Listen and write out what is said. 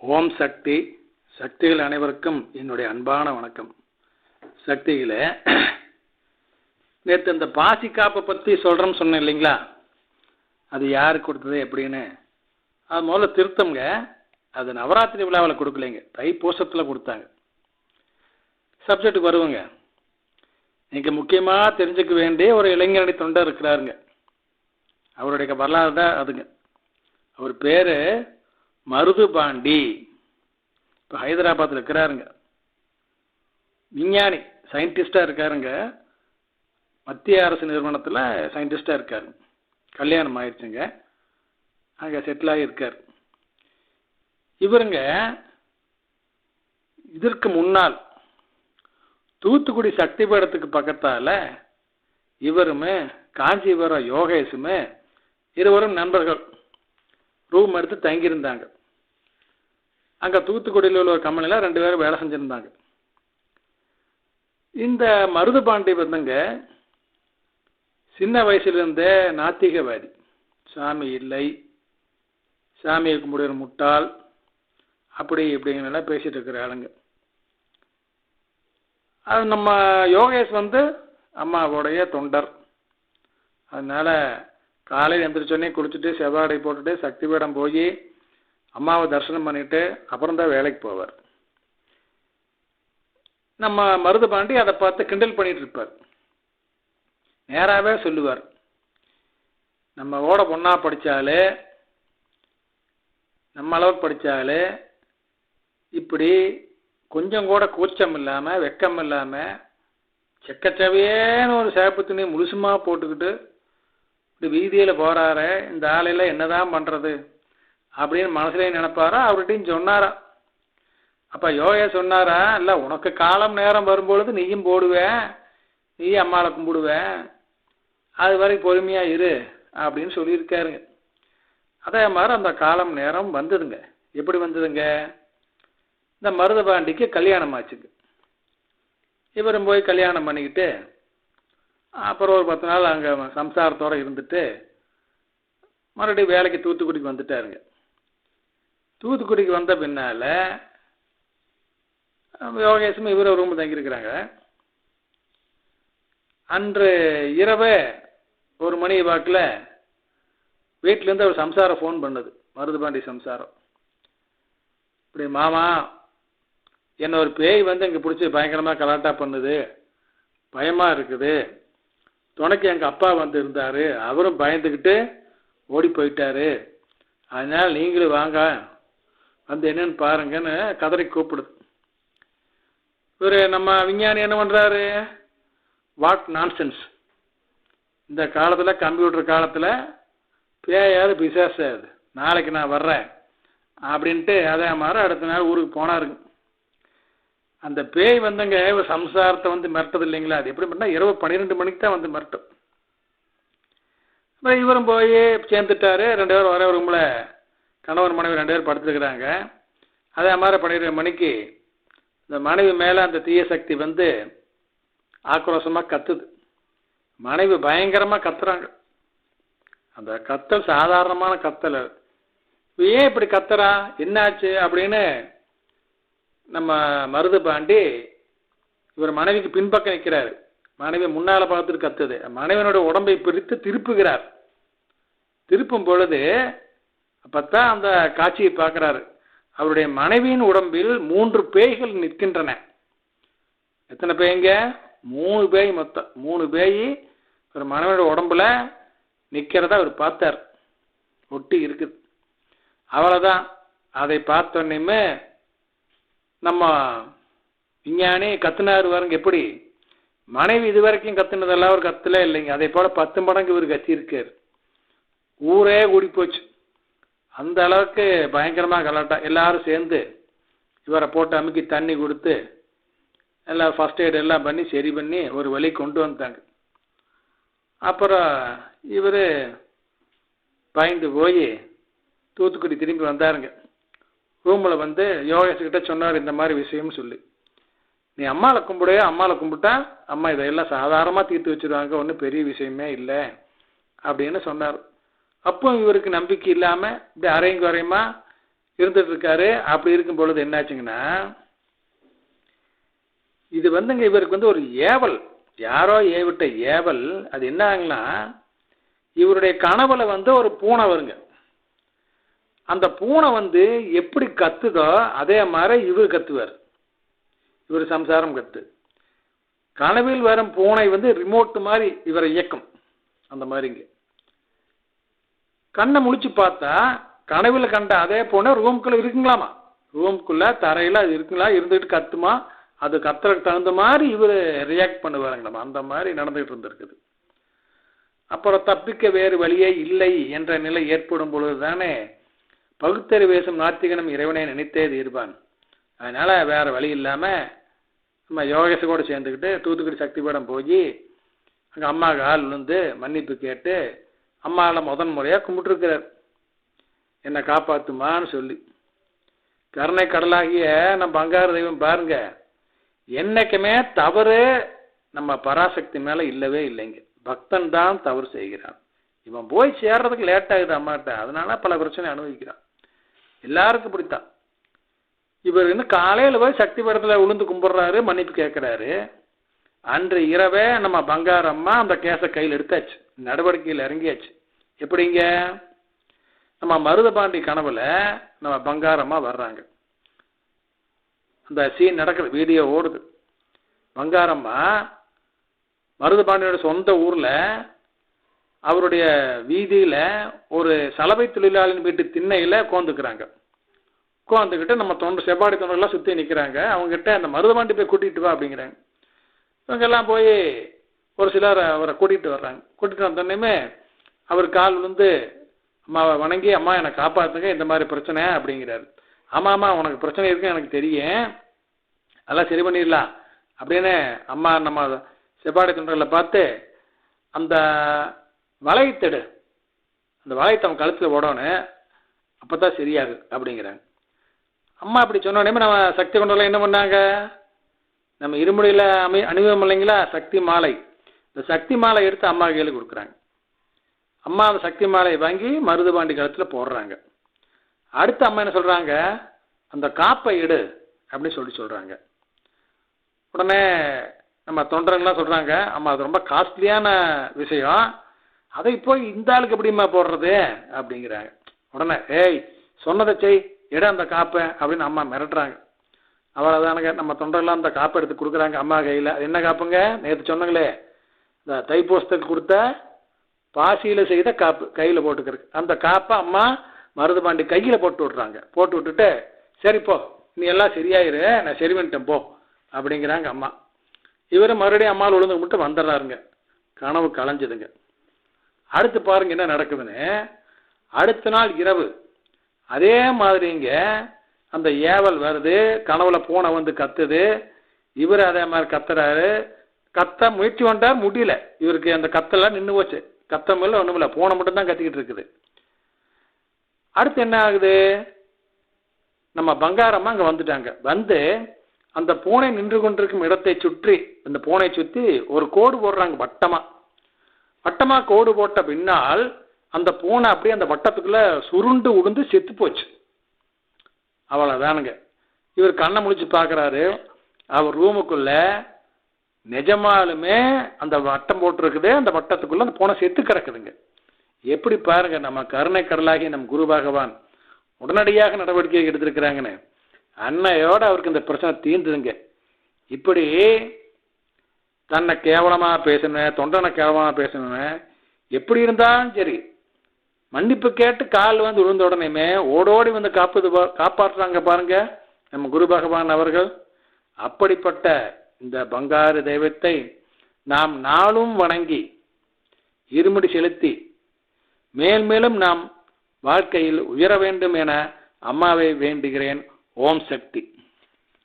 ஓம் சக்தி சக்திகள் அனைவருக்கும் என்னுடைய அன்பான வணக்கம். சக்திகளே நேற்று இந்த பாசி காப்பை பற்றி சொல்கிறேன்னு சொன்னேன் இல்லைங்களா? அது யாருக்கு கொடுத்தது எப்படின்னு? அது முதல்ல திருத்தங்க அது நவராத்திரி விழாவில் கொடுக்கலைங்க. தைப்பூசத்தில் கொடுத்தாங்க. சப்ஜெக்ட்டுக்கு வருவோங்க. இன்னைக்கு முக்கியமாக தெரிஞ்சுக்க வேண்டிய ஒரு இளைஞரணி தொண்டர் இருக்கிறாருங்க. அவருடைய வரலாறு தான் அதுங்க. அவர் பேர் மருது பாண்டி. இப்போ ஹைதராபாத்தில் இருக்கிறாருங்க. விஞ்ஞானி சயின்டிஸ்டாக இருக்காருங்க. மத்திய அரசு நிறுவனத்தில் சயின்டிஸ்டாக இருக்காரு. கல்யாணம் ஆயிடுச்சுங்க. அங்கே செட்டில் ஆகியிருக்கார் இவருங்க இதற்கு முன்னால் தூத்துக்குடி சக்தி பீடத்துக்கு பக்கத்தால் இவருமே காஞ்சிபுரம் யோகேஷுமே இருவரும் நண்பர்கள். ரூம் எடுத்து தங்கியிருந்தாங்க. அங்கே தூத்துக்குடியில் உள்ள ஒரு கம்பெனியில் ரெண்டு பேரும் வேலை செஞ்சுருந்தாங்க. இந்த மருது பாண்டி வந்துங்க சின்ன வயசுலேருந்தே நாத்திகவாதி. சாமி இல்லை சாமி கும்பிடுற முட்டாள் அப்படி இப்படிங்கலாம் பேசிகிட்டு இருக்கிற ஆளுங்க. அது நம்ம யோகேஷ் வந்து அம்மாவோடைய தொண்டர். அதனால் காலையில் எந்திரிச்சோடனே குளிச்சுட்டு செவ்வாடை போட்டுட்டு சக்தி பீடம் போய் அம்மாவை தரிசனம் பண்ணிட்டு அப்புறம் தான் வேலைக்கு போவார். நம்ம மருது பாண்டி அதை பார்த்து கிண்டல் பண்ணிட்டு இருப்பார். நேராகவே சொல்லுவார். நம்ம ஓட பொண்ணா படித்தாலே நம்ம அளவுக்கு படித்தாலே இப்படி கொஞ்சம் கூட கூச்சம் இல்லாமல் வெக்கம் இல்லாமல் செக்கச்சவையேன்னு ஒரு சேப்பு துணி முழுசுமாக போட்டுக்கிட்டு இப்படி வீதியில் போகிறாரு இந்த ஆளையில் என்னதான் பண்ணுறது அப்படின்னு மனசுலேயே நினைப்பாரா? அவர்கிட்டையும் சொன்னாரா? அப்போ யோகா சொன்னாரா? இல்லை உனக்கு காலம் நேரம் வரும்பொழுது நீயும் போடுவேன். நீ அம்மாவை கும்பிடுவேன். அது வரைக்கும் பொறுமையாக இரு அப்படின்னு சொல்லியிருக்காருங்க அதே மாதிரி அந்த காலம் நேரம் வந்ததுங்க. எப்படி வந்ததுங்க? இந்த மருதபாண்டிக்கு கல்யாணம் ஆச்சுங்க. இவரும் போய் கல்யாணம் பண்ணிக்கிட்டு அப்புறம் ஒரு பத்து நாள் அங்கே சம்சாரத்தோடு இருந்துட்டு மறுபடியும் வேலைக்கு தூத்துக்குடிக்கு வந்துட்டாருங்க. தூத்துக்குடிக்கு வந்த பின்னால் யோகேஷும் இவரும் ரூம் தங்கியிருக்கிறாங்க. அன்று இரவு ஒரு மணி வாக்கில் வீட்டிலேருந்து அவர் சம்சாரம் ஃபோன் பண்ணுது. மருதுபாண்டி சம்சாரம். இப்படி மாமா என்னை ஒரு பேய் வந்து இங்கே பிடிச்சி பயங்கரமாக கலாட்டா பண்ணுது. பயமாக இருக்குது. துணைக்கு எங்கள் அப்பா வந்து இருந்தார். அவரும் பயந்துக்கிட்டு ஓடி போயிட்டாரு. அதனால் நீங்களும் வாங்க. வந்து என்னன்னு பாருங்கன்னு கதறி கூப்பிடுது. இவர் நம்ம விஞ்ஞானி என்ன பண்ணுறாரு வாட் நான்சென்ஸ் இந்த காலத்தில் கம்ப்யூட்டர் காலத்தில் பேயாது பிசாசாது. நாளைக்கு நான் வர்றேன். அப்படின்ட்டு அதே மாதிரி அடுத்த நாள் ஊருக்கு போனாருங்க. அந்த பேய் வந்துங்க சம்சாரத்தை வந்து மிரட்டது இல்லைங்களா? அது எப்படி பண்ணால் இரவு பன்னிரெண்டு மணிக்கு தான் வந்து மிரட்டும். அப்புறம் இவரும் போய் சேர்ந்துட்டாரு. ரெண்டு பேரும் ஒரே ரூமில் கணவன் மனைவி ரெண்டு பேரும் படுத்துருக்குறாங்க. அதே மாதிரி பன்னிரெண்டு மணிக்கு இந்த மனைவி மேலே அந்த தீய சக்தி வந்து ஆக்ரோஷமாக கத்துது. மனைவி பயங்கரமாக கத்துறாங்க. அந்த கத்தல் சாதாரணமான கத்தல் ஏன் இப்படி கத்துறா? என்னாச்சு? அப்படின்னு நம்ம மருது பாண்டி இவர் மனைவிக்கு பின்பக்கம் நிற்கிறாரு மனைவி முன்னால் பார்த்துட்டு கத்துது. மனைவியனுடைய உடம்பை பிரித்து திருப்புகிறார். திருப்பும் பொழுது அப்பத்தான் அந்த காட்சியை பார்க்குறாரு. அவருடைய மனைவியின் உடம்பில் மூன்று பேய்கள் நிற்கின்றன. எத்தனை பேய்ங்க? மூணு பேய் மொத்தம். மூணு பேய் ஒரு மனைவியோட உடம்புல நிற்கிறத அவர் பார்த்தார். ஒட்டி இருக்குது. அவ்வளோதான் அதை பார்த்தோன்னையுமே நம்ம விஞ்ஞானி கத்துனார் வரங்க எப்படி? மனைவி இது வரைக்கும் கத்துனதெல்லாம் அவர் கத்துல இல்லைங்க. அதே போல பத்து மடங்கு இவர் கத்தியிருக்கார். ஊரே கூடி போச்சு அந்த அளவுக்கு பயங்கரமாக கலாட்டா எல்லாரும் சேர்ந்து இவரை போட்டு அமுக்கி தண்ணி கொடுத்து எல்லாம் ஃபஸ்ட் எய்ட் எல்லாம் பண்ணி சரி பண்ணி ஒரு வழி கொண்டு வந்தாங்க அப்புறம் இவர் பயந்து போய் தூத்துக்குடி திரும்பி வந்தாருங்க. ரூமில் வந்து யோகேஷ்கிட்ட சொன்னார் இந்த மாதிரி விஷயம்னு சொல்லி. நீ அம்மாவை கும்பிடு அம்மாவை கும்பிட்டா அம்மா இதையெல்லாம் சாதாரணமாக தீர்த்து வச்சுருவாங்க ஒன்றும் பெரிய விஷயமே இல்லை அப்படின்னு சொன்னார். அப்போ இவருக்கு நம்பிக்கை இல்லாமல் இப்படி அரையும் குறையுமா இருந்துட்டு இருக்காரு. அப்படி இருக்கும் பொழுது என்னாச்சுங்கன்னா இது வந்துங்க இவருக்கு வந்து ஒரு ஏவல். யாரோ ஏவிட்ட ஏவல் அது என்ன இவருடைய கனவுல வந்து ஒரு பூனை வருங்க. அந்த பூனை வந்து எப்படி கத்துதோ அதே மாதிரி இவர் கத்துவார். இவர் சம்சாரம் கத்து. கனவில் வரும் பூனை வந்து ரிமோட் மாதிரி இவரை இயக்கும். அந்த மாதிரிங்க. கண்ணை முழிச்சு பார்த்தா கனவில் கண்ட அதே போன ரூம்குள்ள இருக்குங்களாமா? ரூம்குள்ள தரையில் அது இருக்குங்களா? இருந்துட்டு கத்துமா? அது கத்துறதுக்கு தகுந்த மாதிரி இவர் ரியாக்ட் பண்ணுவாருங்களாமா? அந்த மாதிரி நடந்துகிட்டு இருந்திருக்குது. அப்புறம் தப்பிக்க வேறு வழியே இல்லை என்ற நிலை ஏற்படும் பொழுது தானே பகுத்தறி வேசும் நாத்திகனம் இறைவனை நினைத்தே தீர்வான் அதனால வேற வழி இல்லாம நம்ம யோகேஷ கூட சேர்ந்துக்கிட்டு தூத்துக்குடி சக்தி படம் போய் அங்கே அம்மா கால் விழுந்து மன்னிப்பு கேட்டு அம்மாவில் முதன் முறையாக கும்பிட்டுருக்கிறார். என்னை காப்பாற்றுமான்னு சொல்லி. கருணை கடலாகிய நம்ம பங்கார தெய்வம் பாருங்க என்னைக்குமே தவறு நம்ம பராசக்தி மேலே இல்லவே இல்லைங்க. பக்தன் தான் தவறு செய்கிறான். இவன் போய் சேர்றதுக்கு லேட் ஆகுது அம்மாட்ட. அதனால பல பிரச்சனை அனுபவிக்கிறான். எல்லாருக்கும் இப்படித்தான். இவர் இன்னும் காலையில் போய் சக்தி படத்தில் உளுந்து கும்பிட்றாரு மன்னிப்பு கேட்குறாரு அன்று இரவே நம்ம பங்காரம்மா அந்த கேஸை கையில் எடுத்தாச்சு. நடவடிக்கையில் இறங்கியாச்சு. எப்படிங்க? நம்ம மருதபாண்டி கனவுல நம்ம பங்காரமாக வர்றாங்க. அந்த சீன் நடக்கிற வீடியோ ஓடுது. பங்காரம்மா மருதபாண்டியோட சொந்த ஊரில் அவருடைய வீதியில் ஒரு சலவை தொழிலாளின் வீட்டு திண்ணையில் உட்காந்துக்கிறாங்க உட்காந்துக்கிட்டு நம்ம தொண்டை செவ்வாடி தொண்டர்லாம் சுற்றி நிற்கிறாங்க அவங்ககிட்ட அந்த மருதபாண்டி போய் கூட்டிகிட்டு வா அப்படிங்கிறாங்க. இவங்கெல்லாம் போய் ஒரு சிலர் அவரை கூட்டிகிட்டு வர்றாங்க. கூட்டிகிட்டு வந்தோடனே அவர் கால் விழுந்து அம்மாவை வணங்கி அம்மா என்னை காப்பாற்றுங்க இந்த மாதிரி பிரச்சனை அப்படிங்கிறாரு. ஆமாம் ஆமாம் உனக்கு பிரச்சனை இருக்குன்னு எனக்கு தெரியும். அதெல்லாம் சரி பண்ணிடலாம் அப்படின்னு அம்மா நம்ம செப்பாடி தொண்டர்களை பார்த்து அந்த வளையத்தெடு அந்த வளையத்தை அவன் கழுத்தில் ஓடணும் அப்போ தான் சரியாது அப்படிங்கிறாங்க. அம்மா அப்படி சொன்னோடனே நம்ம சக்தி கொண்டவர்கள் என்ன பண்ணாங்க? நம்ம இருமுடியில் அமை அணிவம் இல்லைங்களா? சக்தி மாலை. இந்த சக்தி மாலை எடுத்து அம்மா கையில் கொடுக்குறாங்க. அம்மா அந்த சக்தி மாலையை வாங்கி மருதுபாண்டி கழுத்தில் போடுறாங்க. அடுத்து அம்மா என்ன சொல்கிறாங்க அந்த காப்பை எடு அப்படின்னு சொல்லி சொல்கிறாங்க உடனே நம்ம தொண்டர்கள்லாம் சொல்கிறாங்க அம்மா அது ரொம்ப காஸ்ட்லியான விஷயம். அதை போய் இந்த ஆளுக்கு எப்படிம்மா போடுறது? அப்படிங்கிறாங்க. உடனே ஏய் சொன்னதை செய் எடு அந்த காப்பை அப்படின்னு அம்மா மிரட்டுறாங்க. அவ்வளோதானுங்க நம்ம தொண்டர்லாம் அந்த காப்பை எடுத்து கொடுக்குறாங்க அம்மா கையில். அது என்ன காப்புங்க? நேற்று சொன்னாங்களே இந்த தைப்பூசத்துக்கு கொடுத்த பாசியில் செய்த காப்பு கையில் போட்டுக்கிறது அந்த காப்பை அம்மா மருதுபாண்டி கையில் போட்டு விட்றாங்க. போட்டு விட்டுட்டு சரி போ நீ எல்லாம் சரியாயிரு நான் சரி பண்ணிட்டேன் போ அப்படிங்கிறாங்க அம்மா. இவர் மறுபடியும் அம்மாவில் விழுந்து மட்டும் வந்துடுறாருங்க. கனவு களைஞ்சதுங்க அடுத்து பாருங்க என்ன நடக்குதுன்னு. அடுத்த நாள் இரவு அதே மாதிரிங்க அந்த ஏவல் வருது கனவுல பூனை வந்து கத்துது இவர் அதே மாதிரி கத்துறாரு கத்த முயற்சி பண்ணிட்டார் முடியல. இவருக்கு அந்த கத்தெல்லாம் நின்று போச்சு. கத்த மேல ஒன்றும் இல்லை. பூனை மட்டும் தான் கத்திக்கிட்டு இருக்குது. அடுத்து என்ன ஆகுது? நம்ம பங்காரம்மா அங்கே வந்துட்டாங்க. வந்து அந்த பூனை நின்று கொண்டிருக்கும் இடத்தை சுற்றி அந்த பூனை சுற்றி ஒரு கோடு போடுறாங்க வட்டமாக வட்டமாக கோடு போட்ட பின்னால் அந்த பூனை அப்படியே அந்த வட்டத்துக்குள்ளே சுருண்டு உளுந்து செத்து போச்சு. அவ்வளோதானுங்க இவர் கண்ணை முடிச்சு பார்க்குறாரு. அவர் ரூமுக்குள்ளே நிஜமாலுமே அந்த வட்டம் போட்டிருக்குது அந்த வட்டத்துக்குள்ள அந்த பூனை செத்து கிடக்குதுங்க. எப்படி பாருங்க நம்ம கருணை கடலாகி நம் குரு பகவான் உடனடியாக நடவடிக்கை எடுத்திருக்கிறாங்கன்னு. அன்னையோட அவருக்கு இந்த பிரச்சனை தீர்ந்துதுங்க. இப்படி தன்னை கேவலமாக பேசணும் தொண்டனை கேவலமாக பேசணும் எப்படி இருந்தாலும் சரி மன்னிப்பு கேட்டு கால் வந்து விழுந்த உடனேமே ஓடோடி வந்து காப்பது பா- காப்பாற்றுறாங்க பாருங்க நம்ம குரு பகவான் அவர்கள். அப்படிப்பட்ட இந்த பங்காரு தெய்வத்தை நாம் நாளும் வணங்கி இருமுடி செலுத்தி மேல் மேலும் நாம் வாழ்க்கையில் உயர வேண்டும் என அம்மாவை வேண்டுகிறேன். ஓம் சக்தி.